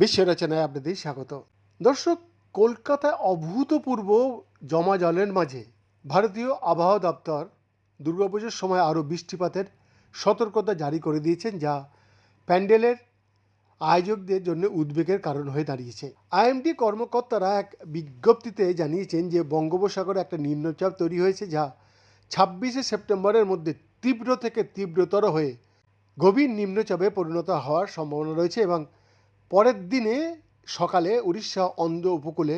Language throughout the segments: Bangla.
বিশ্ব রচনায় আপনাদের স্বাগত। দর্শক, কলকাতায় অভূতপূর্ব জমা জলের মাঝে ভারতীয় আবহাওয়া দপ্তর দুর্গাপুজোর সময় আরও বৃষ্টিপাতের সতর্কতা জারি করে দিয়েছেন, যা প্যান্ডেলের আয়োজকদের জন্য উদ্বেগের কারণ হয়ে দাঁড়িয়েছে। আইএমডি কর্মকর্তারা এক বিজ্ঞপ্তিতে জানিয়েছেন যে বঙ্গোপসাগরে একটা নিম্নচাপ তৈরি হয়েছে, যা ছাব্বিশে সেপ্টেম্বরের মধ্যে তীব্র থেকে তীব্রতর হয়ে গভীর নিম্নচাপে পরিণত হওয়ার সম্ভাবনা রয়েছে এবং পরের দিনে সকালে উড়িষ্যা অন্ধ্র উপকূলে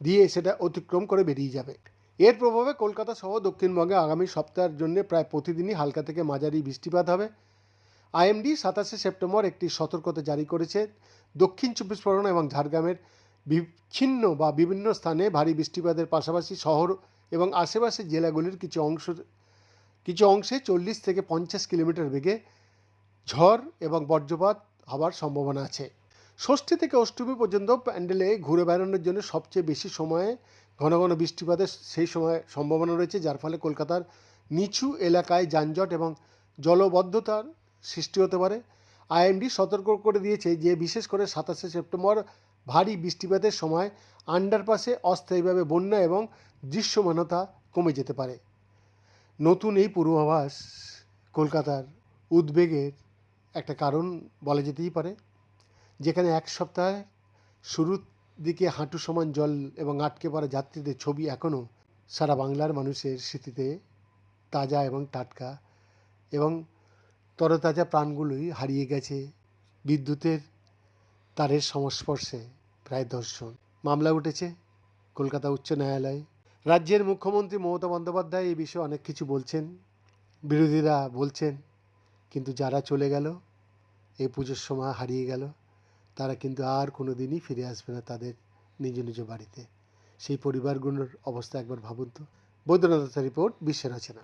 দিয়ে সেটা অতিক্রম করে বেরিয়ে যাবে। এর প্রভাবে কলকাতা সহ দক্ষিণবঙ্গে আগামী সপ্তাহের জন্য প্রায় প্রতিদিনই হালকা থেকে মাঝারি বৃষ্টিপাত হবে। আইএমডি সাতাশে সেপ্টেম্বর একটি সতর্কতা জারি করেছে। দক্ষিণ চব্বিশ পরগনা এবং ঝাড়গ্রামের বিচ্ছিন্ন বা বিভিন্ন স্থানে ভারী বৃষ্টিপাতের পাশাপাশি শহর এবং আশেপাশের জেলাগুলির কিছু অংশ, কিছু অংশে চল্লিশ থেকে পঞ্চাশ কিলোমিটার বেগে ঝড় এবং বজ্রপাত হওয়ার সম্ভাবনা আছে। ষষ্ঠী থেকে অষ্টমী পর্যন্ত প্যান্ডেলে ঘুরে বেড়ানোর জন্য সবচেয়ে বেশি সময়ে ঘন ঘন বৃষ্টিপাতের সেই সময় সম্ভাবনা রয়েছে, যার ফলে কলকাতার নিচু এলাকায় যানজট এবং জলবদ্ধতার সৃষ্টি হতে পারে। আইএমডি সতর্ক করে দিয়েছে যে, বিশেষ করে সাতাশে সেপ্টেম্বর ভারী বৃষ্টিপাতের সময় আন্ডারপাসে অস্থায়ীভাবে বন্যা এবং দৃশ্যমানতা কমে যেতে পারে। নতুন এই পূর্বাভাস কলকাতার উদ্বেগের একটা কারণ বলা যেতেই পারে, যেখানে এক সপ্তাহে শুরুর দিকে হাঁটু সমান জল এবং আটকে পড়া যাত্রীদের ছবি এখনও সারা বাংলার মানুষের স্মৃতিতে তাজা এবং টাটকা এবং তরতাজা প্রাণগুলোই হারিয়ে গেছে বিদ্যুতের তারের সংস্পর্শে প্রায় দশজন। মামলা উঠেছে কলকাতা উচ্চ ন্যায়ালয়ে। রাজ্যের মুখ্যমন্ত্রী মমতা বন্দ্যোপাধ্যায় এই বিষয়ে অনেক কিছু বলছেন, বিরোধীরা বলছেন, কিন্তু যারা চলে গেল, এই পুজোর সময় হারিয়ে গেল, তারা কিন্তু আর কোনো দিনই ফিরে আসবে না তাদের নিজ নিজ বাড়িতে। সেই পরিবারগুলোর অবস্থা একবার ভাবুন তো। বৈদ্যনাথ রিপোর্ট বিশ্বের রচনা